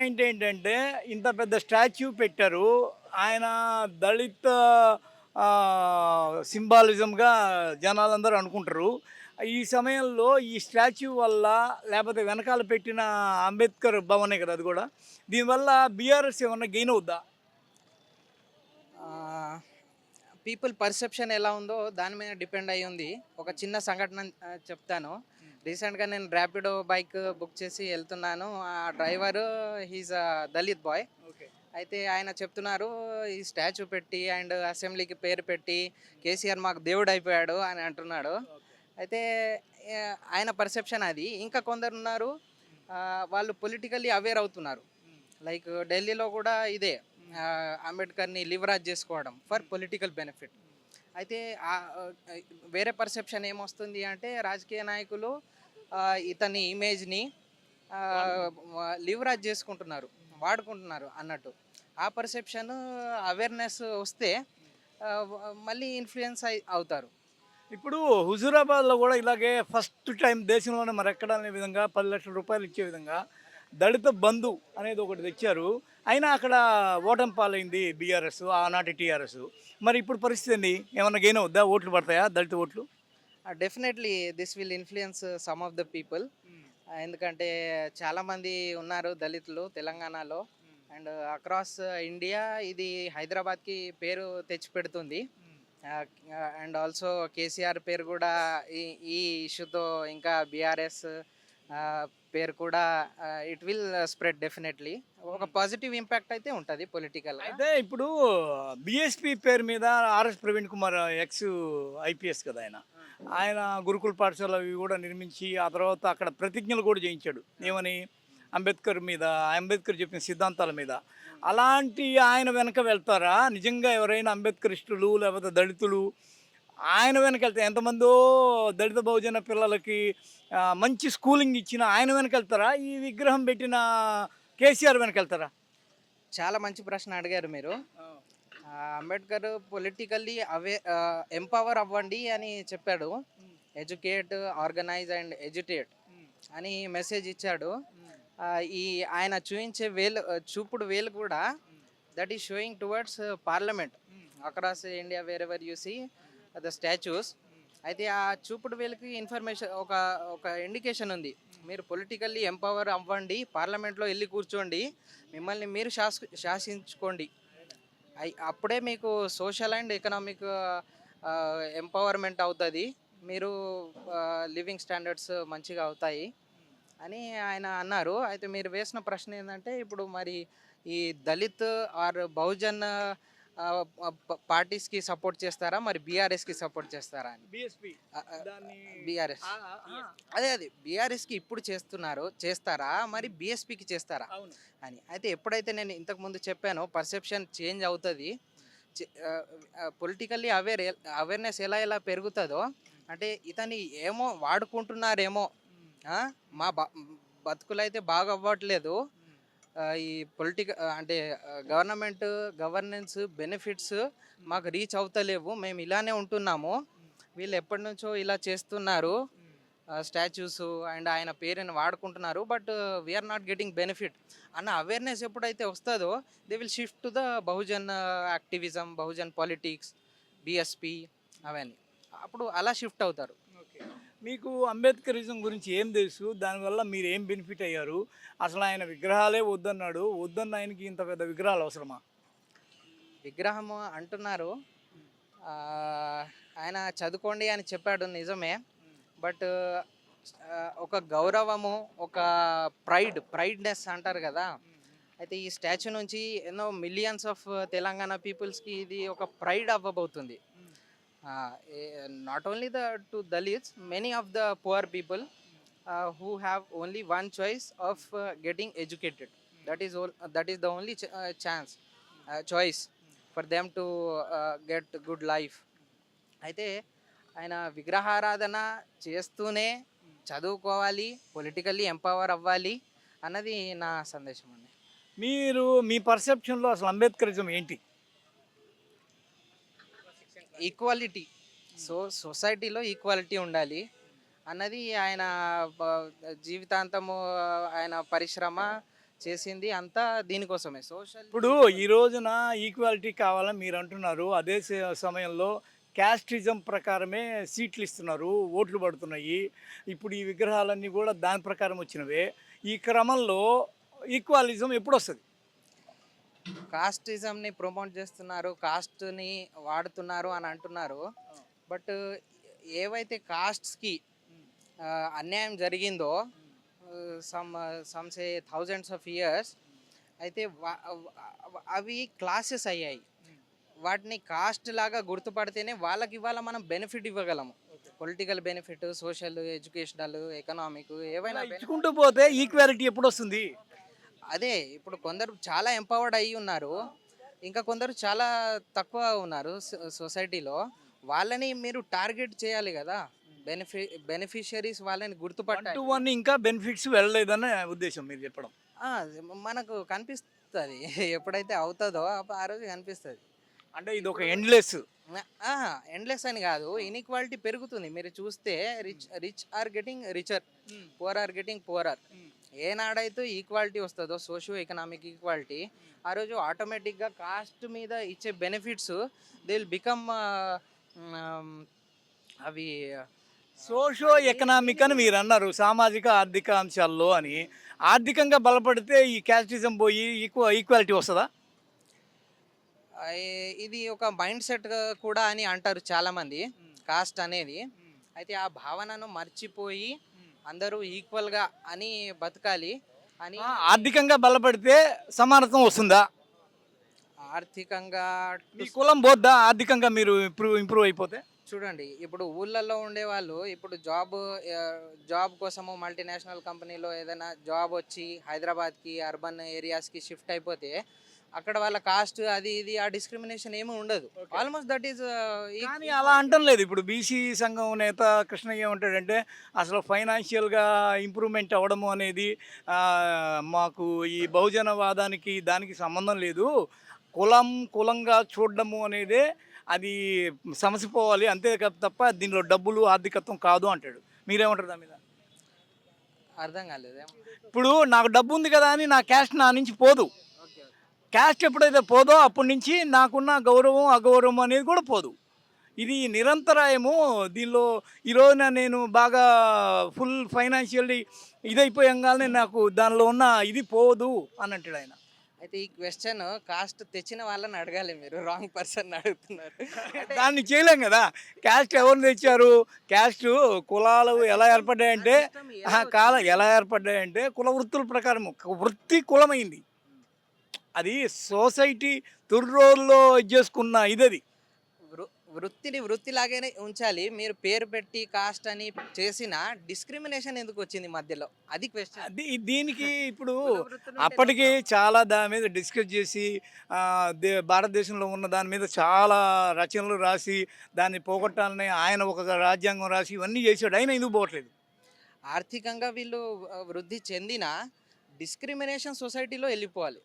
Point ఏంటంటే ఇంత పెద్ద స్టాచ్యూ పెట్టారు. ఆయన దళిత సింబాలిజంగా జనాలందరూ అనుకుంటారు. ఈ సమయంలో ఈ స్టాచ్యూ వల్ల లేకపోతే వెనకాల పెట్టిన అంబేద్కర్ భవనే కదా అది కూడా దీనివల్ల బీఆర్ఎస్ ఏమన్నా గెయిన్ అవుద్దా? పీపుల్ పర్సెప్షన్ ఎలా ఉందో దాని మీద డిపెండ్ అయి ఉంది ఒక చిన్న సంఘటన చెప్తాను. రీసెంట్గా నేను ర్యాపిడో బైక్ బుక్ చేసి వెళ్తున్నాను. ఆ డ్రైవర్ హీజ్ దళిత్ బాయ్ అయితే ఆయన చెప్తున్నారు ఈ స్టాచ్యూ పెట్టి అండ్ అసెంబ్లీకి పేరు పెట్టి కేసీఆర్ మాకు దేవుడు అయిపోయాడు అని అంటున్నాడు. అయితే ఆయన పర్సెప్షన్ అది. ఇంకా కొందరు ఉన్నారు వాళ్ళు పొలిటికల్లీ అవేర్ అవుతున్నారు. లైక్ ఢిల్లీలో కూడా ఇదే అంబేద్కర్ని లివరాజ్ చేసుకోవడం ఫర్ పొలిటికల్ బెనిఫిట్ అయితే వేరే పర్సెప్షన్ ఏమొస్తుంది అంటే రాజకీయ నాయకులు ఇతని ఇమేజ్ని లివరాజ్ చేసుకుంటున్నారు వాడుకుంటున్నారు అన్నట్టు. ఆ పర్సెప్షన్ అవేర్నెస్ వస్తే మళ్ళీ ఇన్ఫ్లుయెన్స్ అయి అవుతారు. ఇప్పుడు హుజూరాబాద్లో కూడా ఇలాగే ఫస్ట్ టైం దేశంలోనే మరెక్కడ అనే విధంగా పది లక్షల రూపాయలు ఇచ్చే విధంగా దళిత బంధు అనేది ఒకటి తెచ్చారు. అయినా అక్కడ ఓటమి పాలైంది బీఆర్ఎస్ ఆనాటి టీఆర్ఎస్. మరి ఇప్పుడు పరిస్థితి ఏంది? ఏమన్నా గెయిన్ అవుద్దా? ఓట్లు పడతాయా? దళిత ఓట్లు? Definitely this will influence some of the people ఎందుకంటే చాలామంది ఉన్నారు దళితులు తెలంగాణలో. అండ్ అక్రాస్ ఇండియా ఇది హైదరాబాద్కి పేరు తెచ్చిపెడుతుంది. అండ్ ఆల్సో కేసీఆర్ పేరు కూడా ఈ ఈ ఇష్యూతో ఇంకా బీఆర్ఎస్ పేరు కూడా ఇట్ విల్ స్ప్రెడ్ డెఫినెట్లీ ఒక పాజిటివ్ ఇంపాక్ట్ అయితే ఉంటుంది పొలిటికల్గా అయితే ఇప్పుడు బిఎస్పి పేరు మీద RS Praveen Kumar ex IPS కదా ఆయన. ఆయన గురుకుల పాఠశాల అవి కూడా నిర్మించి ఆ తర్వాత అక్కడ ప్రతిజ్ఞలు కూడా చేయించాడు. ఏమని? అంబేద్కర్ మీద అంబేద్కర్ చెప్పిన సిద్ధాంతాల మీద. అలాంటి ఆయన వెనక వెళ్తారా? నిజంగా ఎవరైనా అంబేద్కరిస్టులు లేకపోతే దళితులు ఆయన వెనక వెళ్తారు ఎంతమందో దళిత బహుజన పిల్లలకి మంచి స్కూలింగ్ ఇచ్చిన ఆయన వెనక వెళ్తారా ఈ విగ్రహం పెట్టిన కేసీఆర్ వెనక వెళ్తారా చాలా మంచి ప్రశ్న అడిగారు మీరు. అంబేద్కర్ పొలిటికల్లీ అవే ఎంపవర్ అవ్వండి అని చెప్పాడు. ఎడ్యుకేట్ ఆర్గనైజ్ అండ్ ఎడ్యుటేట్ అని మెసేజ్ ఇచ్చాడు. ఈ ఆయన చూపించే వేలు చూపుడు వేలు కూడా that is showing towards parliament across India wherever you see the statues. అయితే ఆ చూపుడు వేలుకి ఇన్ఫర్మేషన్ ఒక ఒక ఇండికేషన్ ఉంది. మీరు పొలిటికల్లీ ఎంపవర్ అవ్వండి పార్లమెంట్లో వెళ్ళి కూర్చోండి మిమ్మల్ని మీరు శాస్ శాసించుకోండి. అప్పుడే మీకు సోషల్ అండ్ ఎకనామిక్ ఎంపవర్మెంట్ అవుతుంది. మీరు లివింగ్ స్టాండర్డ్స్ మంచిగా అవుతాయి అని ఆయన అన్నారు. అయితే మీరు వేసిన ప్రశ్న ఏంటంటే ఇప్పుడు మరి ఈ దళిత్ ఆర్ బహుజన్ పార్టీస్కి సపోర్ట్ చేస్తారా? మరి బీఆర్ఎస్కి సపోర్ట్ చేస్తారా అని? బీఆర్ఎస్. అదే అదే. బీఆర్ఎస్కి ఇప్పుడు చేస్తున్నారు చేస్తారా? మరి బీఎస్పీకి చేస్తారా? అని. అయితే ఎప్పుడైతే నేను ఇంతకు ముందు చెప్పానో పర్సెప్షన్ చేంజ్ అవుతుంది. పొలిటికల్లీ అవేర్ అవేర్నెస్ ఎలా ఎలా పెరుగుతుందో అంటే ఇతని ఏమో వాడుకుంటున్నారేమో మా బ బతుకులైతే బాగా అవ్వట్లేదు ఈ పొలిటిక అంటే గవర్నమెంట్ గవర్నెన్స్ బెనిఫిట్స్ మాకు రీచ్ అవుతలేవు. మేము ఇలానే ఉంటున్నాము. వీళ్ళు ఎప్పటి నుంచో ఇలా చేస్తున్నారు. స్టాచ్యూస్ అండ్ ఆయన పేరుని వాడుకుంటున్నారు. But we're not getting benefit అన్న అవేర్నెస్ ఎప్పుడైతే వస్తుందో they will shift to the Bahujan activism Bahujan politics BSP అవన్నీ. అప్పుడు అలా షిఫ్ట్ అవుతారు. మీకు అంబేద్కరిజం గురించి ఏం తెలుసు? దానివల్ల మీరు ఏం బెనిఫిట్ అయ్యారు? అసలు ఆయన విగ్రహాలే వద్దన్నాడు. వద్దన్న ఆయనకి ఇంత పెద్ద విగ్రహాలు అవసరమా? విగ్రహం అంటున్నారు. ఆయన చదువుకోండి అని చెప్పాడు నిజమే. బట్ ఒక గౌరవము ఒక ప్రైడ్ ప్రైడ్నెస్ అంటారు కదా. అయితే ఈ స్టాచ్యూ నుంచి ఎన్నో మిలియన్స్ ఆఫ్ తెలంగాణ పీపుల్స్కి ఇది ఒక ప్రైడ్ అవ్వబోతుంది. Not only the to Dalits many of the poor people who have only one choice of getting educated that is that is the only chance choice for them to get good life అయితే ఆయన విగ్రహారాధన చేస్తూనే చదువుకోవాలి politically empower అవ్వాలి అన్నది నా సందేశం అండి. మీరు మీ పర్సెప్షన్లో అసలు అంబేద్కరిజం ఏంటి? ఈక్వాలిటీ సో సొసైటీలో ఈక్వాలిటీ ఉండాలి. అన్నది ఆయన జీవితాంతము ఆయన పరిశ్రమ చేసింది అంతా దీనికోసమే. సోషల్ ఇప్పుడు ఈ రోజున ఈక్వాలిటీ కావాలని మీరు అంటున్నారు. అదే సమయంలో క్యాస్టిజం ప్రకారమే సీట్లు ఇస్తున్నారు. ఓట్లు పడుతున్నాయి. ఇప్పుడు ఈ విగ్రహాలన్నీ కూడా దాని ప్రకారం వచ్చినవే. ఈ క్రమంలో ఈక్వాలిజం ఎప్పుడు వస్తుంది కాస్టిజంని ప్రమోట్ చేస్తున్నారు కాస్ట్ని వాడుతున్నారు అని అంటున్నారు. బట్ ఏవైతే కాస్ట్స్కి అన్యాయం జరిగిందో some some say thousands of years అయితే అవ- క్లాసెస్ అయ్యాయి. వాటిని కాస్ట్ లాగా గుర్తుపడితేనే వాళ్ళకి ఇవాళ మనం బెనిఫిట్ ఇవ్వగలము. Political benefit social educational economic ఏవైనా ఇచ్చుకుంటూ పోతే ఈక్వాలిటీ ఎప్పుడు వస్తుంది అదే ఇప్పుడు కొందరు చాలా ఎంపవర్డ్ అయ్యి ఉన్నారు. ఇంకా కొందరు చాలా తక్కువ ఉన్నారు సొసైటీలో. వాళ్ళని మీరు టార్గెట్ చేయాలి కదా. బెనిఫి బెనిఫిషరీస్ వాళ్ళని వన్ గుర్తుపట్టాలి టు వన్ ఇంకా బెనిఫిట్స్ వెళ్ళలేదన్న ఉద్దేశం మీరు చెప్పడం. మనకు కనిపిస్తుంది. ఎప్పుడైతే అవుతుందో ఆ రోజు కనిపిస్తుంది. అంటే ఇది ఒక ఎండ్లెస్ ఎండ్లెస్ అని కాదు. ఇన్ఈక్వాలిటీ పెరుగుతుంది. మీరు చూస్తే rich rich are getting richer poor are getting poorer ఏనాడైతే equality వస్తుందో సోషియో ఎకనామిక్ ఈక్వాలిటీ ఆ రోజు ఆటోమేటిక్గా కాస్ట్ మీద ఇచ్చే బెనిఫిట్స్ దే విల్ బికమ్ అవి సోషో ఎకనామిక్ అని మీరు అన్నారు సామాజిక ఆర్థిక అంశాల్లో అని. ఆర్థికంగా బలపడితే ఈ క్యాస్టిజం పోయి ఈక్వ ఈక్వాలిటీ వస్తుందా? ఇది ఒక మైండ్ సెట్ కూడా అని అంటారు చాలామంది కాస్ట్ అనేది. అయితే ఆ భావనను మర్చిపోయి అందరూ ఈక్వల్గా అని బతకాలి అని ఆర్థికంగా బలపడితే సమానత్వం వస్తుందా? ఆర్థికంగా మీ కులం పోద్దా? ఆర్థికంగా మీరు ఇంప్రూవ్ ఇంప్రూవ్ అయిపోతే? చూడండి ఇప్పుడు ఊళ్ళల్లో ఉండే వాళ్ళు ఇప్పుడు జాబ్ జాబ్ కోసము మల్టీనేషనల్ కంపెనీలో ఏదైనా జాబ్ వచ్చి హైదరాబాద్కి అర్బన్ ఏరియాస్కి షిఫ్ట్ అయిపోతే అక్కడ వాళ్ళ కాస్ట్ అది ఇది ఆ డిస్క్రిమినేషన్ ఏమీ ఉండదు. ఆల్మోస్ట్ దట్ ఈస్ కానీ అలా అంటం లేదు. ఇప్పుడు బీసీ సంఘం నేత కృష్ణయ్య ఏమంటాడంటే అసలు ఫైనాన్షియల్గా ఇంప్రూవ్మెంట్ అవ్వడము అనేది మాకు ఈ బహుజనవాదానికి దానికి సంబంధం లేదు. కులం కులంగా చూడడము అనేదే అది సమసిపోవాలి. అంతే తప్ప దీనిలో డబ్బులు ఆర్థికత్వం కాదు అంటాడు. మీరేమంటారు దాని మీద? అర్థం కాలేదు ఇప్పుడు నాకు డబ్బు ఉంది కదా అని నా క్యాస్ట్ నా నుంచి పోదు. క్యాస్ట్ ఎప్పుడైతే పోదో అప్పటి నుంచి నాకున్న గౌరవం అగౌరవం అనేది కూడా పోదు. ఇది నిరంతరాయము. దీనిలో ఈరోజున నేను బాగా ఫుల్ ఫైనాన్షియల్లీ ఇదైపోయంగానే నాకు దానిలో ఉన్న ఇది పోదు అని అంటాడు ఆయన. అయితే ఈ క్వశ్చన్ కాస్ట్ తెచ్చిన వాళ్ళని అడగాలి మీరు. రాంగ్ పర్సన్ అడుగుతున్నారు. దాన్ని చేయలేం కదా. క్యాస్ట్ ఎవరు తెచ్చారు? క్యాస్ట్ కులాలు ఎలా ఏర్పడ్డాయంటే కాల ఎలా ఏర్పడ్డాయంటే కుల వృత్తుల ప్రకారం వృత్తి కులమైంది. అది సొసైటీ తొర్రోల్లో చేసుకున్న ఇదది. వృత్తిని వృత్తిలాగానే ఉంచాలి. మీరు పేరు పెట్టి కాస్ట్ అని చేసిన డిస్క్రిమినేషన్ ఎందుకు వచ్చింది మధ్యలో? అది క్వశ్చన్ అది దీనికి ఇప్పుడు అప్పటికి చాలా దాని మీద డిస్కస్ చేసి భారతదేశంలో ఉన్న దాని మీద చాలా రచనలు రాసి దాన్ని పోగొట్టాలని ఆయన ఒక రాజ్యాంగం రాసి ఇవన్నీ చేశాడు ఆయన ఎందుకు పోవట్లేదు? ఆర్థికంగా వీళ్ళు వృద్ధి చెందిన డిస్క్రిమినేషన్ సొసైటీలో వెళ్ళిపోవాలి.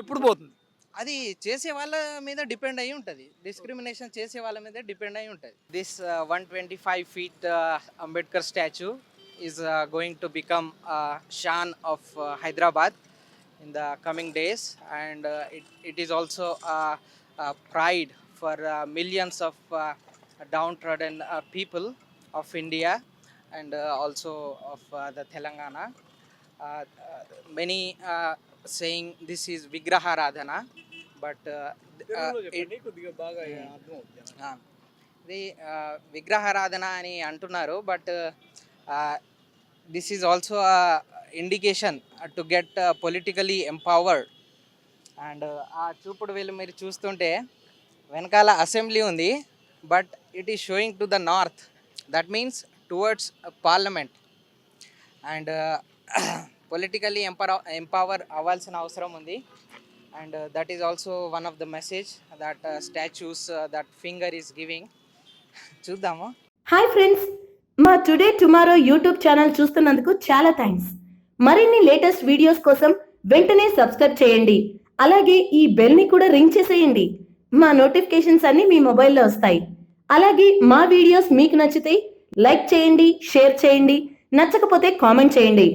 ఎప్పుడు పోతుంది? అది చేసే వాళ్ళ మీద డిపెండ్ అయి ఉంటుంది. డిస్క్రిమినేషన్ చేసే వాళ్ళ మీద డిపెండ్ అయి ఉంటుంది. This one twenty five feet Ambedkar statue is going to become shaan of Hyderabad in the coming days and it it is also pride for millions of downtrodden people of India and uh, also of uh, the కొద్దిగా బాగా అర్థం అవుతుంది. ఆ, ఇది విగ్రహారాధన అని అంటున్నారు but this is also indication to get politically empowered and ఆ చూపుడు వీళ్ళు మీరు చూస్తుంటే వెనకాల అసెంబ్లీ ఉంది but it is showing to the north that means towards parliament and politically empower empower అవ్వాల్సిన అవసరం ఉంది. And that is also one of the message that statues that finger is giving చూద్దాము. హాయ్ ఫ్రెండ్స్ మా today tomorrow YouTube channel చూస్తున్నందుకు చాలా thanks మరిన్ని latest videos కోసం వెంటనే సబ్స్క్రైబ్ చేయండి. అలాగే ఈ బెల్ని కూడా రింగ్ చేసేయండి. మా నోటిఫికేషన్స్ అన్ని మీ మొబైల్లో వస్తాయి. అలాగే మా వీడియోస్ మీకు నచ్చితే లైక్ చేయండి షేర్ చేయండి. నచ్చకపోతే కామెంట్ చేయండి.